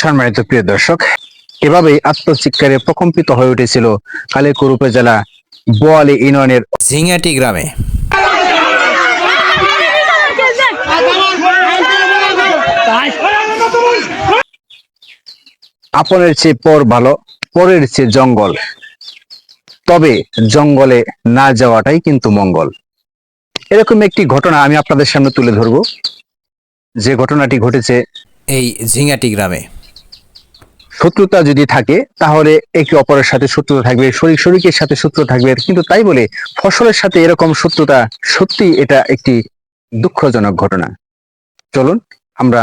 সম্মানিত প্রিয় দর্শক এভাবেই আত্মচিৎকারে প্রকম্পিত হয়ে উঠেছিল কালীকুর উপজেলা বোয়ালি ইউনিয়নের ঝিঙাটি গ্রামে। আপনের চেয়ে পর ভালো পরের চেয়ে জঙ্গল। তবে জঙ্গলে না যাওয়াটাই কিন্তু মঙ্গল। এরকম একটি ঘটনা আমি আপনাদের সামনে তুলে ধরব। যে ঘটনাটি ঘটেছে এই ঝিঙাটি গ্রামে। শত্রুতা যদি থাকে, তাহলে একে অপরের সাথে শত্রুতা থাকবে শরীর শরীরের সাথে শত্রুতা থাকবে। কিন্তু তাই বলে ফসলের সাথে এরকম শত্রুতা সত্যি এটা একটি দুঃখজনক ঘটনা। চলুন, আমরা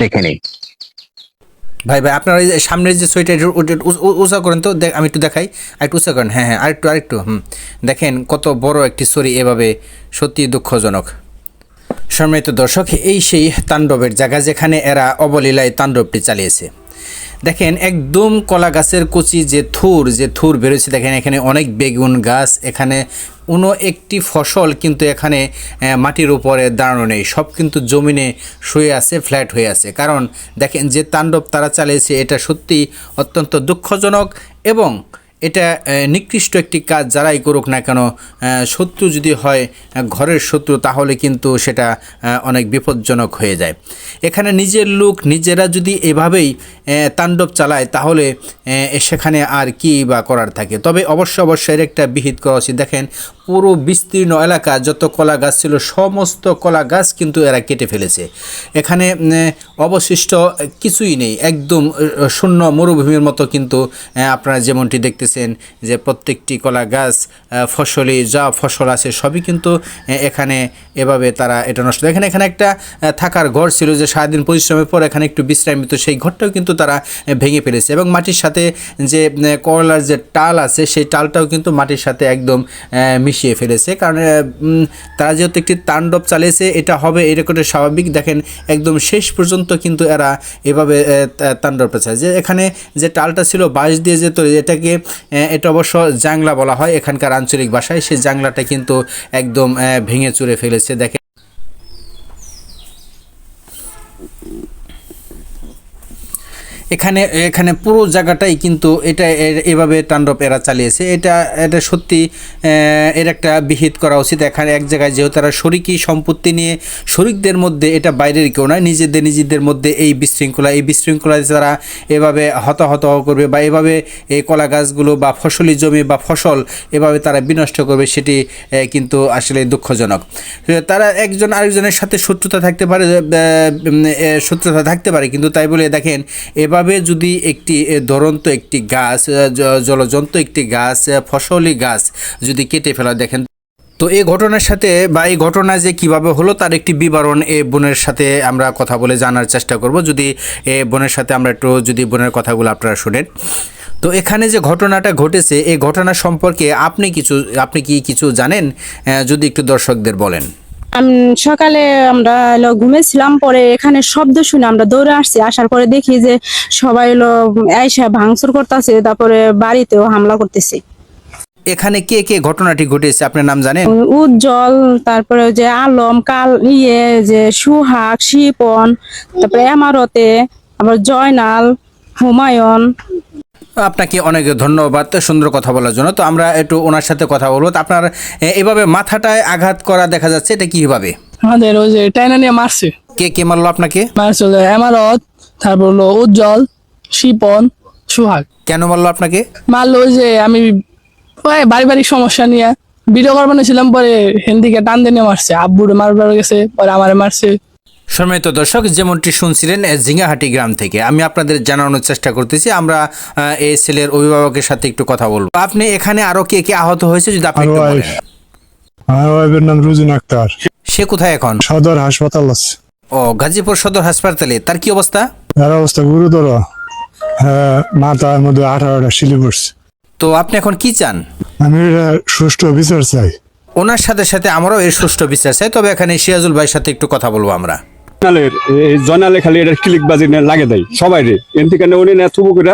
দেখে নেই। ভাই ভাই, আপনার সামনের যে সোয়েটার উঁচা করেন তো আমি একটু দেখাই। আরেকটু উঁচা করেন হ্যাঁ হ্যাঁ আরেকটু আরেকটু, হুম। দেখেন কত বড় একটি ছড়ি এভাবে সত্যি দুঃখজনক। সম্মানিত দর্শক, এই সেই তাণ্ডবের জায়গা যেখানে এরা অবলীলায় তাণ্ডবটি চালিয়েছে। দেখেন একদম কলা গাছের কচি যে থুর যে থুর বেরোচ্ছে দেখেন এখানে অনেক বেগুন গাছ, এখানে কোনো একটি ফসল কিন্তু এখানে মাটির উপরে দাঁড়ানো নেই। সব কিন্তু জমিনে শুয়ে আছে, ফ্ল্যাট হয়ে আছে। কারণ দেখেন যে তাণ্ডব তারা চালিয়েছে, এটা সত্যি অত্যন্ত দুঃখজনক এবং এটা নিকৃষ্ট একটি কাজ যারাই করুক না কেন শত্রু যদি হয় ঘরের শত্রু, তাহলে কিন্তু সেটা অনেক বিপজ্জনক হয়ে যায়। এখানে নিজের লোক, নিজেরা যদি এভাবেই তাণ্ডব চালায়, তাহলে সেখানে আর কি বা করার থাকে? তবে অবশ্য অবশ্যই এর একটা বিহিত করা উচিত। দেখেন, পুরো বিস্তীর্ণ এলাকা, যত কলা গাছ ছিল, সমস্ত কলা গাছ কিন্তু এরা কেটে ফেলেছে। এখানে অবশিষ্ট কিছুই নেই। একদম শূন্য মরুভূমির মতো কিন্তু আপনারা যেমনটি দেখতেছেন যে প্রত্যেকটি কলা গাছ ফসলি, যা ফসল আছে সবই কিন্তু এখানে এভাবে তারা এটা নষ্ট এখানে এখানে একটা থাকার ঘর ছিল যে সারাদিন পরিশ্রমের পর এখানে একটু বিশ্রাম তো সেই ঘরটাও কিন্তু তারা ভেঙে ফেলেছে এবং মাটির সাথে যে করলার যে টাল আছে, সেই টালটাও কিন্তু মাটির সাথে একদম মিশিয়ে ফেলেছে। কারণ তারা যেহেতু একটি তাণ্ডব চালিয়েছে, এটা হবে এরকম স্বাভাবিক। দেখেন, একদম শেষ পর্যন্ত কিন্তু এরা এভাবে তাণ্ডব চায় যে এখানে যে টালটা ছিল, বাঁশ দিয়ে যে তৈরি, এটাকে এটা অবশ্য জাংলা বলা হয়, এখানকার আঞ্চলিক ভাষায়। সেই জাংলাটা কিন্তু একদম ভেঙে চুরে ফেলেছে। দেখেন। এখানে এখানে পুরো জায়গাটাই কিন্তু এটা এভাবে তাণ্ডব এরা চালিয়েছে। এটা এটা সত্যি এর একটা বিহিত করা উচিত। এখানে এক জায়গায় যেহেতু তারা শরিকি সম্পত্তি নিয়ে, শরিকদের মধ্যে এটা বাইরের কেউ নয়, নিজেদের নিজেদের মধ্যে এই বিশৃঙ্খলা, এই বিশৃঙ্খলায় তারা এভাবে হতাহত করবে বা এভাবে এই কলা গাছগুলো বা ফসলি জমি বা ফসল এভাবে তারা বিনষ্ট করবে, সেটি কিন্তু আসলে দুঃখজনক। তারা একজন আরেকজনের সাথে শত্রুতা থাকতে পারে শত্রুতা থাকতে পারে, কিন্তু তাই বলে দেখেন এভাবে যদি একটি ধরন্ত একটি গাছ জলজন্ত একটি গাছ ফসলি গাছ যদি কেটে ফেলা দেখেন, তো এই ঘটনার সাথে বা এই ঘটনা যে কীভাবে হলো তার একটি বিবরণ এ বোনের সাথে আমরা কথা বলে জানার চেষ্টা করব। যদি এ বোনের সাথে আমরা একটু যদি বোনের কথাগুলো আপনারা শুনেন। তো এখানে যে ঘটনাটা ঘটেছে এই ঘটনা সম্পর্কে আপনি কিছু, আপনি কি কিছু জানেন? যদি একটু দর্শকদের বলেন। সকালে আমরা হলো ঘুমেছিলাম পরে এখানে শব্দ শুনে আমরা দৌড়ে আসছি। আসার পরে দেখি যে সবাই হলো আইসা ভাঙচুর করতেছে তারপরে বাড়িতেও হামলা করতেছে। এখানে কে কে ঘটনাটি ঘটেছে আপনার নাম জানেন? উজ্জ্বল তারপরে যে আলম কাল ইয়ে যে সুহাগ শিপন তারপরে এমারতে আবার জয়নাল হুমায়ুন আপনাকে অনেক ধন্যবাদ সুন্দর কথা বলার জন্য। তো আমরা একটু ওনার সাথে কথা বলব। আপনার এভাবে মাথাটায় আঘাত করা দেখা যাচ্ছে এটা কীভাবে? আমাদের ওই যে টাইনা নিয়ে মারছে। কে কে মারলো আপনাকে? মারছে হলো এমারত তারপর হলো উজ্জ্বল শিপন সুহাগ। কেন মারলো আপনাকে? মারলো ওই যে আমি ওই বাড়ি বাড়ি সমস্যা নিয়ে। ভিডিও করবার ছিলাম পরে হিন্দিকে টান দিয়ে মারছে। আব্বুরে মারবার গেছে পরে আমারে মারছে। সম্মানিত দর্শক যেমনটি শুনছিলেন এ, জিঙ্গাহাটি গ্রাম থেকে। আমি আপনাদের জানানোর চেষ্টা করতেছি আমরা এই ছেলের অভিভাবকের সাথে একটু কথা বলব। আপনি এখানে আরও কে কে আহত হয়েছে যদি আপনি একটু বলেন। আমার ওয়াইফের নাম রুজিন আক্তার। সে কোথায় এখন? সদর হাসপাতাল আছে। ও গাজীপুর সদর হাসপাতালে। তার কি অবস্থা? তার অবস্থা গুরুতর। হ্যাঁ মাথার মধ্যে আঠারোটা শিলি পড়ছে। তো আপনি এখন কি চান? আমি সুষ্ঠু বিচার চাই। ওনার সাথে সাথে আমারও এর সুষ্ঠু বিচার চাই। তবে এখানে সিরাজুল ভাইয়ের সাথে একটু কথা বলব আমরা। জনালের জনালে খালি এটা ক্লিক বাজি লাগে দেয়, সবাই রে। এন থেকে উনি না থুবু করে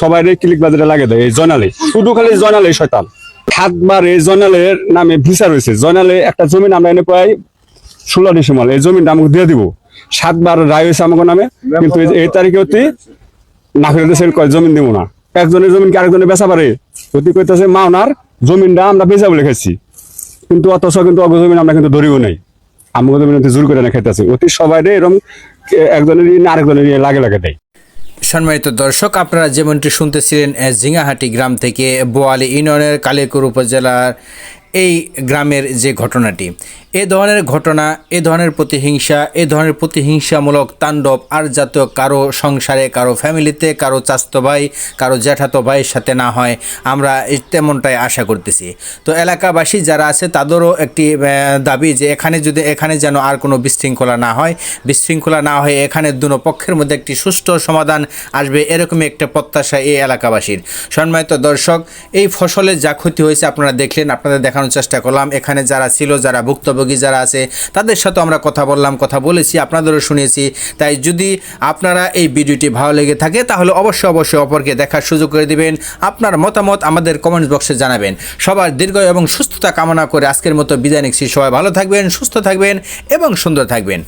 সবাই রে ক্লিক বাজিটা লাগে দেয়, এই জনালে শুধু খালি জনালে শয়তান। সাতবার এই জনালের নামে ভিসা রয়েছে জনালে একটা জমিন আমরা এনে প্রায় ষোলো ডিসেম্বর এই জমিনটা আমাকে দিয়ে দিব। সাতবার রায় হয়েছে আমাকে নামে, কিন্তু এই- তারিখে অতি না ফেরত দিয়েছে কয় জমিন দিব না। একজনের জমিনকে আরেকজনে বেচা পারে? অতি কইতেছে মা ওনার জমিনটা আমরা বেচা বলে খাইছি। কিন্তু অথচ কিন্তু অগ জমিন আমরা কিন্তু ধরিও নাই। আমাকে অতি জোর করে না খাইতেছে। অতি সবাই এরকম একজনের আরেকজনের লাগে লাগে দেয়। সম্মানিত দর্শক, আপনারা যেমনটি শুনতেছিলেন ঝিঙাহাটি গ্রাম থেকে বোয়ালি ইউনিয়নের কালিয়াকুর উপজেলার এই গ্রামের যে ঘটনাটি। এ ধরনের ঘটনা, এ ধরনের প্রতিহিংসা, এ ধরনের প্রতিহিংসামূলক তাণ্ডব আর জাতীয় কারও সংসারে, কারও ফ্যামিলিতে, কারও চাস্তো ভাই, কারও জ্যাঠাতো ভাইয়ের সাথে না হয়, আমরা তেমনটাই আশা করতেছি। তো এলাকাবাসী যারা আছে, তাদেরও একটি দাবি যে এখানে যদি, এখানে যেন আর কোনো বিশৃঙ্খলা না হয়, বিশৃঙ্খলা না হয়ে এখানে দুনো পক্ষের মধ্যে একটি সুষ্ঠু সমাধান আসবে এরকমই একটা প্রত্যাশা এই এলাকাবাসীর। সম্মানিত দর্শক, এই ফসলের যা ক্ষতি হয়েছে আপনারা দেখলেন, আপনাদের দেখানোর চেষ্টা করলাম। এখানে যারা ছিল, যারা ভুক্তভোগী যারা আছে, তাদের সাথে আমরা কথা বললাম, কথা বলেছি, আপনাদেরও শুনেছি। তাই যদি আপনারা এই ভিডিওটি ভালো লেগে থাকে, তাহলে অবশ্যই অবশ্যই অপরকে দেখার সুযোগ করে দিবেন। আপনার মতামত আমাদের কমেন্টস বক্সে জানাবেন। সবার দীর্ঘ এবং সুস্থতা কামনা করে আজকের মতো বিদায় নিচ্ছি। সবাই ভালো থাকবেন, সুস্থ থাকবেন এবং সুন্দর থাকবেন।